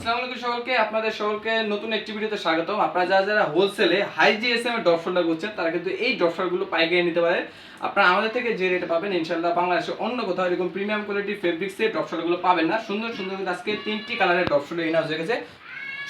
আসসালামু আপনাদের নতুন স্বাগতম। যারা যারা হোলসেলে করছেন, তারা কিন্তু এই নিতে পারে আপনারা আমাদের থেকে যে পাবেন অন্য কোথাও এরকম প্রিমিয়াম কোয়ালিটি পাবেন না। সুন্দর সুন্দর আজকে তিনটি কালারের হয়ে গেছে।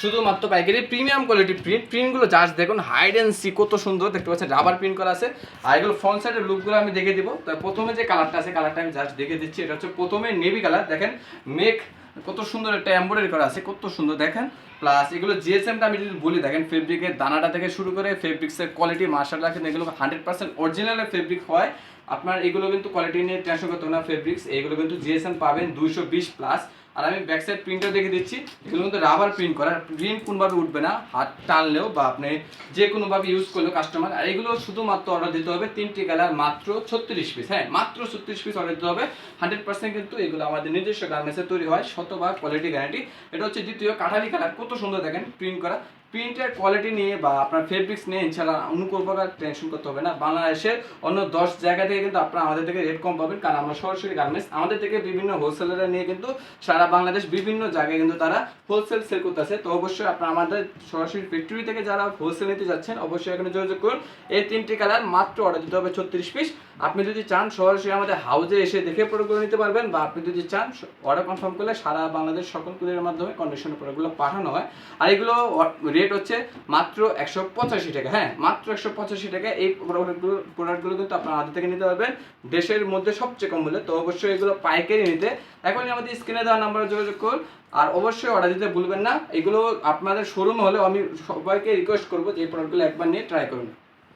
শুধুমাত্র পাইকারি প্রিমিয়াম কোয়ালিটি প্রিন্ট প্রিন্টগুলো জাস্ট দেখুন হাইড অ্যান্ড সি কত সুন্দর, দেখতে পাচ্ছেন রাবার প্রিন্ট করা আছে। আর এগুলো ফ্রন্ট সাইডের লুকগুলো আমি দেখে দিব। প্রথমে যে কালারটা আছে কালারটা আমি জাস্ট দেখে দিচ্ছি। এটা হচ্ছে প্রথমে নেভি কালার দেখেন মেক কত সুন্দর একটা এমব্রয়ডারি করা আছে, কত সুন্দর, দেখেন। প্লাস এগুলো জিএসএমটা আমি যদি বলি, দেখেন ফেব্রিকের দানাটা থেকে শুরু করে ফেব্রিক্সের কোয়ালিটি মার্শাল রাখেন এগুলো হান্ড্রেড পার্সেন্ট অরিজিনাল ফেব্রিক হয়। আপনার এগুলো কিন্তু কোয়ালিটি নিয়ে টেনশন করতে না ফেব্রিক্স এগুলো কিন্তু জিএসএম পাবেন দুইশো বিশ প্লাস আর আমি ব্যাক সাইড প্রিন্টটা দেখে দিচ্ছি। এগুলো কিন্তু রাবার প্রিন্ট করা। প্রিন্ট কোনোভাবে উঠবে না, হাত টানলেও বা আপনি যে কোনোভাবে ইউজ করলেও কাস্টমার আর এগুলো শুধুমাত্র অর্ডার দিতে হবে তিনটি কালার মাত্র ছত্রিশ পিস হ্যাঁ মাত্র ছত্রিশ পিস অর্ডার দিতে হবে। হান্ড্রেড পার্সেন্ট কিন্তু এগুলো আমাদের নিজস্ব গার্মেন্টসে তৈরি হয়, শতভাগ কোয়ালিটি গ্যারান্টি এটা হচ্ছে দ্বিতীয় কাঠালি কালার কত সুন্দর দেখেন প্রিন্ট করা। প্রিন্টের কোয়ালিটি নিয়ে বা আপনার ফেব্রিক্স নিয়ে ইনশাল্লাহ অন্য কোনো প্রকার টেনশন করতে হবে না। বাংলাদেশের অন্য দশ জায়গা থেকে কিন্তু আপনারা আমাদের থেকে রেট কম পাবেন। কারণ আমরা সরাসরি গার্মেন্টস আমাদের থেকে বিভিন্ন হোলসেলাররা নিয়ে কিন্তু সারা বাংলাদেশ বিভিন্ন জায়গায় কিন্তু তারা হোলসেল সেল করতেছে। তো অবশ্যই আপনারা আমাদের সরাসরি ফ্যাক্টরি থেকে যারা হোলসেল নিতে যাচ্ছেন, অবশ্যই এখানে যোগাযোগ করুন। এই তিনটি কালার মাত্র অর্ডার দিতে হবে ছত্রিশ পিস আপনি যদি চান সরাসরি আমাদের হাউজে এসে দেখে প্রোডাক্ট নিতে পারবেন বা আপনি যদি চান অর্ডার কনফার্ম করলে সারা বাংলাদেশ সকল কুরিয়ারের মাধ্যমে কন্ডিশনের প্রোডাক্টগুলো পাঠানো হয়। আর এগুলো রেট হচ্ছে মাত্র একশো পঁচাশি টাকা। হ্যাঁ মাত্র একশো পঁচাশি টাকা এই প্রোডাক্টগুলো প্রোডাক্টগুলো কিন্তু আপনার হাতে থেকে নিতে পারবেন। দেশের মধ্যে সবচেয়ে কম মূল্যে। তো অবশ্যই এগুলো পাইকারি নিতে। এখনই আমাদের স্ক্রিনে দেওয়া নাম্বারে যোগাযোগ করুন। আর অবশ্যই অর্ডার দিতে ভুলবেন না। এগুলো আপনাদের শোরুম হলেও আমি সবাইকে রিকোয়েস্ট করব যে এই প্রোডাক্টগুলো একবার নিয়ে ট্রাই করুন।